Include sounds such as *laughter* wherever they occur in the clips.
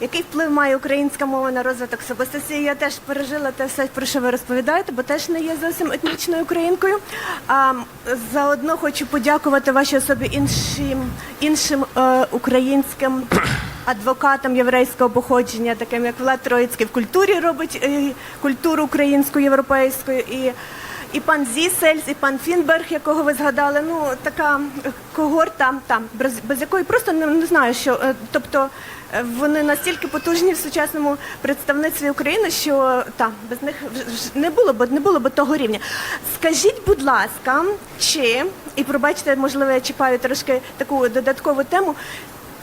Який вплив має українська мова на розвиток особистості? Я теж пережила те все, про що ви розповідаєте, бо теж не є зовсім етнічною українкою. А заодно хочу подякувати вашій особі іншим іншим е, українським *clears throat* адвокатам єврейського походження, таким як Влад Троїцький в культурі робить е, культуру українську, європейську і. І пан Зісельс, і пан Фінберг, якого ви згадали, ну така когорта, там без, без якої просто не, не знаю, що е, тобто е, вони настільки потужні в сучасному представництві України, що там без них не було б не було б того рівня. Скажіть, будь ласка, чи і пробачте, можливо, я чіпаю трошки таку додаткову тему.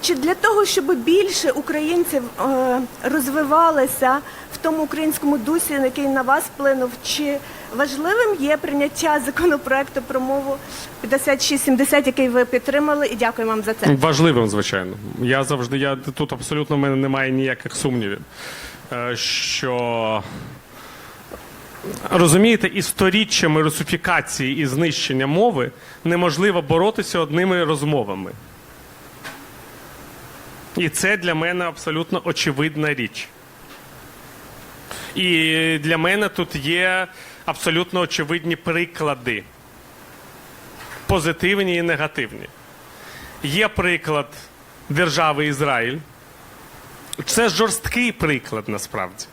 Чи для того, щоб більше українців е, розвивалися в тому українському дусі, який на вас вплинув, чи важливим є прийняття законопроекту про мову 5670, який ви підтримали, і дякую вам за це. Важливим, звичайно. Я завжди, я тут абсолютно в мене немає ніяких сумнівів. е, Що розумієте, із сторіччями русифікації і знищення мови неможливо боротися одними розмовами. І це для мене абсолютно очевидна річ. І для мене тут є абсолютно очевидні приклади. Позитивні і негативні. Є приклад держави Ізраїль. Це жорсткий приклад насправді.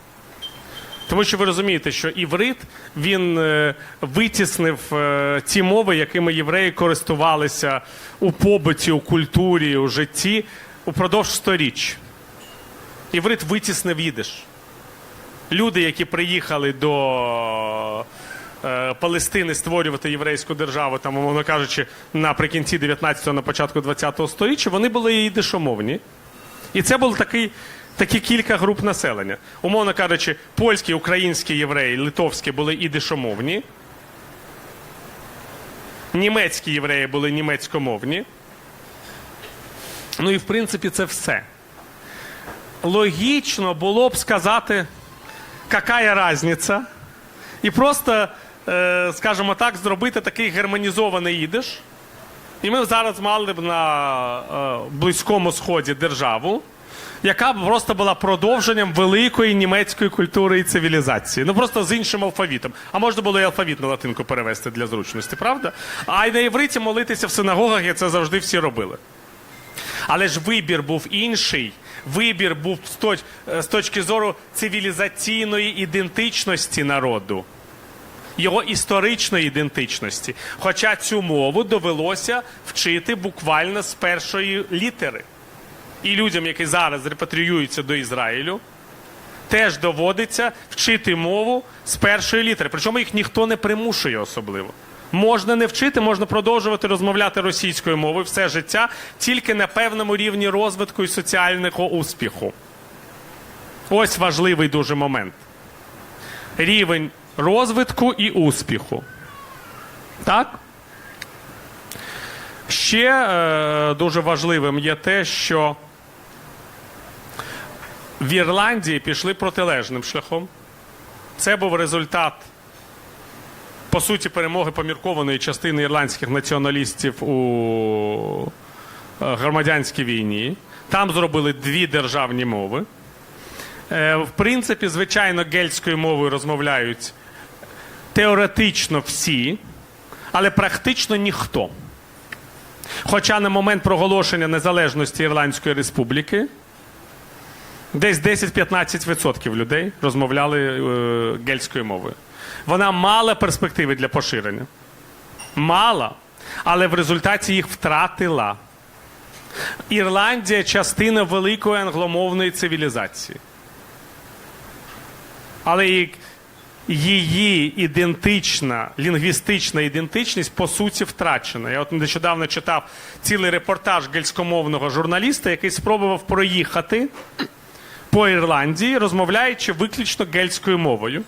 Тому що ви розумієте, що іврит він е, витіснив е, ті мови, якими євреї користувалися у побуті, у культурі, у житті упродовж сторіч. Іврит витіснив їдиш. Люди, які приїхали до е, Палестини створювати єврейську державу, там, умовно кажучи, наприкінці 19-го, на початку 20-го століття, вони були їдишомовні. І це був такий, такі кілька груп населення. Умовно кажучи, польські, українські євреї, литовські були ідишомовні. Німецькі євреї були німецькомовні. Ну і в принципі це все. Логічно було б сказати, яка різниця, і просто, е, скажімо так, зробити такий германізований ідиш. І ми зараз мали б на е, Близькому Сході державу, яка б просто була продовженням великої німецької культури і цивілізації. Ну просто з іншим алфавітом. А можна було і алфавіт на латинку перевести для зручності, правда? А й на євриті молитися в синагогах, і це завжди всі робили. Але ж вибір був інший. Вибір був е, з точки зору цивілізаційної ідентичності народу, його історичної ідентичності. Хоча цю мову довелося вчити буквально з першої літери. І людям, які зараз репатріюються до Ізраїлю, теж доводиться вчити мову з першої літери. Причому їх ніхто не примушує особливо. Можна не вчити, можна продовжувати розмовляти російською мовою все життя, тільки на певному рівні розвитку і соціального успіху. Ось важливий дуже момент. Рівень розвитку і успіху. Так? Ще е, дуже важливим є те, що в Ірландії пішли протилежним шляхом. Це був результат, по суті, перемоги поміркованої частини ірландських націоналістів у е, громадянській війні. Там зробили дві державні мови. Е, В принципі, звичайно, гельською мовою розмовляють теоретично всі, але практично ніхто. Хоча на момент проголошення незалежності Ірландської республіки десь 10-15% людей розмовляли е, гельською мовою. Вона мала перспективи для поширення. Мала, але в результаті їх втратила. Ірландія частина великої англомовної цивілізації. Але її ідентична, лінгвістична ідентичність по суті втрачена. Я от нещодавно читав цілий репортаж гельськомовного журналіста, який спробував проїхати по Ірландії, розмовляючи виключно гельською мовою.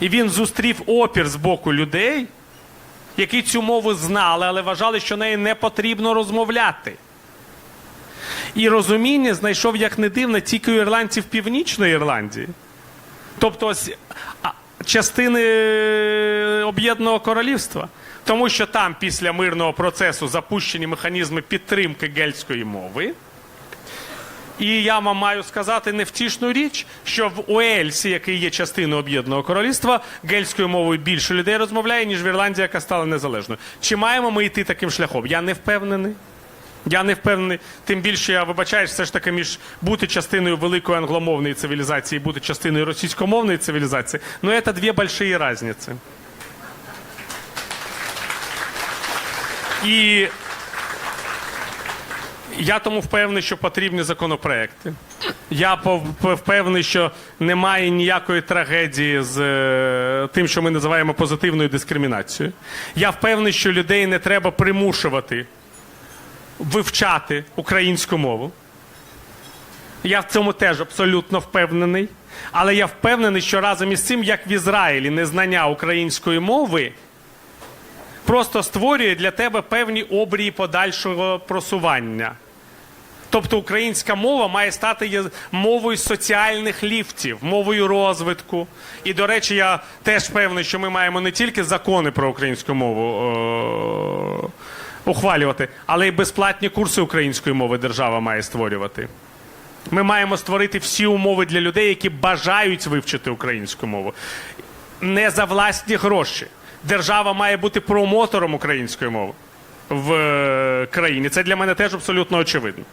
І він зустрів опір з боку людей, які цю мову знали, але вважали, що нею не потрібно розмовляти. І розуміння знайшов, як не дивно, тільки у ірландців Північної Ірландії. Тобто частини е, Об'єднаного Королівства. Тому що там після мирного процесу запущені механізми підтримки гельської мови. І я вам маю сказати невтішну річ, що в Уельсі, який є частиною об'єднаного королівства, гельською мовою більше людей розмовляє, ніж в Ірландії, яка стала незалежною. Чи маємо ми йти таким шляхом? Я не впевнений. Я не впевнений. Тим більше я вибачаюсь, все ж таки між бути частиною великої англомовної цивілізації і бути частиною російськомовної цивілізації. Ну, це дві великі різниці. І я тому впевнений, що потрібні законопроекти. Я впевнений, що немає ніякої трагедії з е, тим, що ми називаємо позитивною дискримінацією. Я впевнений, що людей не треба примушувати вивчати українську мову. Я в цьому теж абсолютно впевнений. Але я впевнений, що разом із цим, як в Ізраїлі, незнання української мови просто створює для тебе певні обрії подальшого просування. Тобто українська мова має стати мовою соціальних ліфтів, мовою розвитку. І, до речі, я теж певний, що ми маємо не тільки закони про українську мову е- ухвалювати, але й безплатні курси української мови держава має створювати. Ми маємо створити всі умови для людей, які бажають вивчити українську мову. Не за власні гроші. Держава має бути промотором української мови в е, країні. Це для мене теж абсолютно очевидно.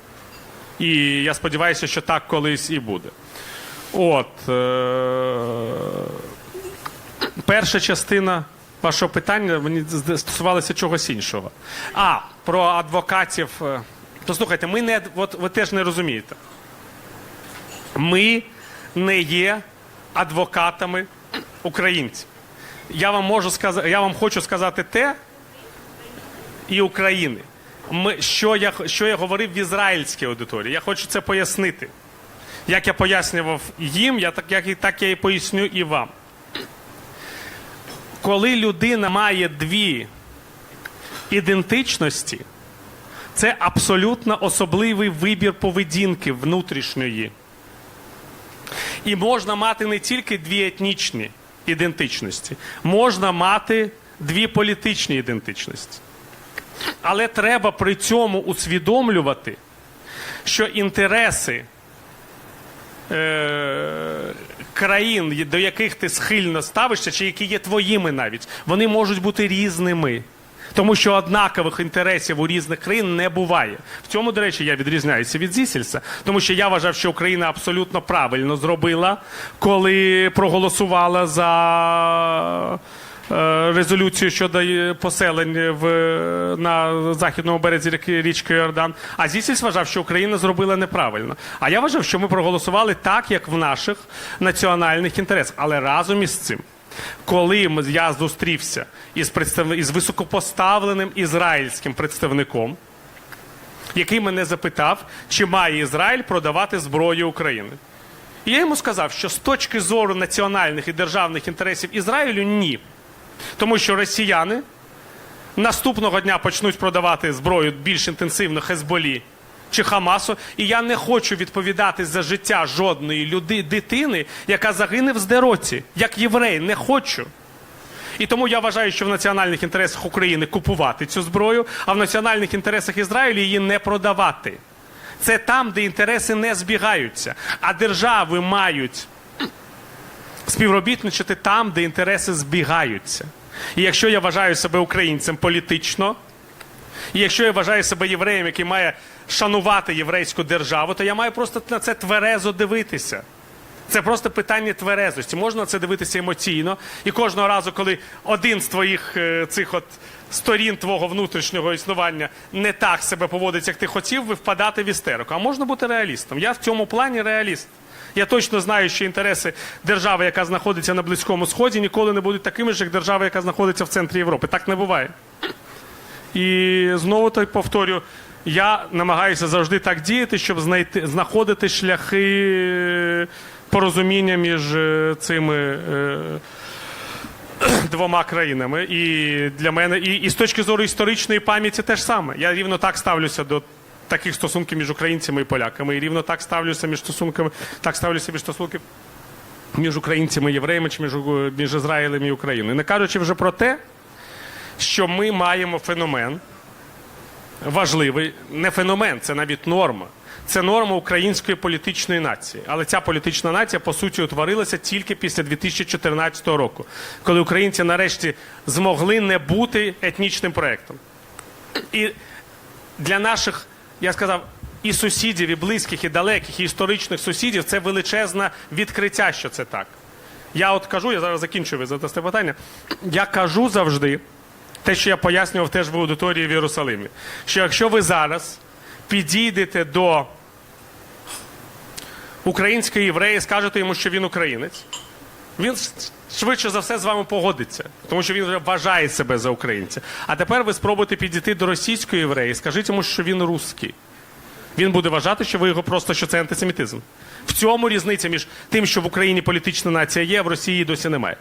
І я сподіваюся, що так колись і буде. От. Е- перша частина вашого питання мені стосувалася чогось іншого. А, про адвокатів. е, Послухайте, ми не от ви теж не розумієте. Ми не є адвокатами українців. Я вам можу сказати, я вам хочу сказати те і України. Ми, що, я, що я говорив в ізраїльській аудиторії. Я хочу це пояснити. Як я пояснював їм, я так, як, так я і поясню і вам. Коли людина має дві ідентичності, це абсолютно особливий вибір поведінки внутрішньої. І можна мати не тільки дві етнічні ідентичності, можна мати дві політичні ідентичності. Але треба при цьому усвідомлювати, що інтереси е, країн, до яких ти схильно ставишся, чи які є твоїми навіть, вони можуть бути різними. Тому що однакових інтересів у різних країн не буває. В цьому, до речі, я відрізняюся від Зісельса, тому що я вважав, що Україна абсолютно правильно зробила, коли проголосувала за резолюцію щодо е, поселень в, на західному березі річки Йордан. А Зісельс вважав, що Україна зробила неправильно. А я вважав, що ми проголосували так, як в наших національних інтересах. Але разом із цим. Коли я зустрівся із, представ... із високопоставленим ізраїльським представником, який мене запитав, чи має Ізраїль продавати зброю України. І я йому сказав, що з точки зору національних і державних інтересів Ізраїлю ні. Тому що росіяни наступного дня почнуть продавати зброю більш інтенсивно Хезболі чи Хамасу. І я не хочу відповідати за життя жодної люди, дитини, яка загине в здероті, як єврей. Не хочу. І тому я вважаю, що в національних інтересах України купувати цю зброю, а в національних інтересах Ізраїлю її не продавати. Це там, де інтереси не збігаються. А держави мають співробітничати там, де інтереси збігаються. І якщо я вважаю себе українцем політично, і якщо я вважаю себе євреєм, який має шанувати єврейську державу, то я маю просто на це тверезо дивитися. Це просто питання тверезості. Можна на це дивитися емоційно. І кожного разу, коли один з твоїх е, цих от сторін твого внутрішнього існування не так себе поводить, як ти хотів, ви впадати в істерику. А можна бути реалістом. Я в цьому плані реаліст. Я точно знаю, що інтереси держави, яка знаходиться на Близькому Сході, ніколи не будуть такими ж, як держава, яка знаходиться в центрі Європи. Так не буває. І знову то повторю, я намагаюся завжди так діяти, щоб знайти знаходити шляхи порозуміння між е, цими е, *clears throat* двома країнами. І для мене, і, і з точки зору історичної пам'яті теж саме. Я рівно так ставлюся до таких стосунків між українцями і поляками. І рівно так ставлюся між стосунками, так ставлюся між стосунків між українцями і євреями чи між, між Ізраїлем і Україною. Не кажучи вже про те, що ми маємо феномен важливий, не феномен, це навіть норма. це норма української політичної нації. Але ця політична нація, по суті, утворилася тільки після 2014 року, коли українці нарешті змогли не бути етнічним проєктом. І для наших, я сказав, і сусідів, і близьких, і далеких, і історичних сусідів це величезне відкриття, що це так. Я от кажу, я зараз закінчую, ви задасте питання. Я кажу завжди те, що я пояснював теж в аудиторії в Єрусалимі, що якщо ви зараз підійдете до українського єврея і скажете йому, що він українець, він швидше за все з вами погодиться, тому що він вже вважає себе за українця. А тепер ви спробуйте підійти до російського єврея і скажіть йому, що він русський. Він буде вважати, що ви його просто що це антисемітизм. В цьому різниця між тим, що в Україні політична нація є, а в Росії досі немає.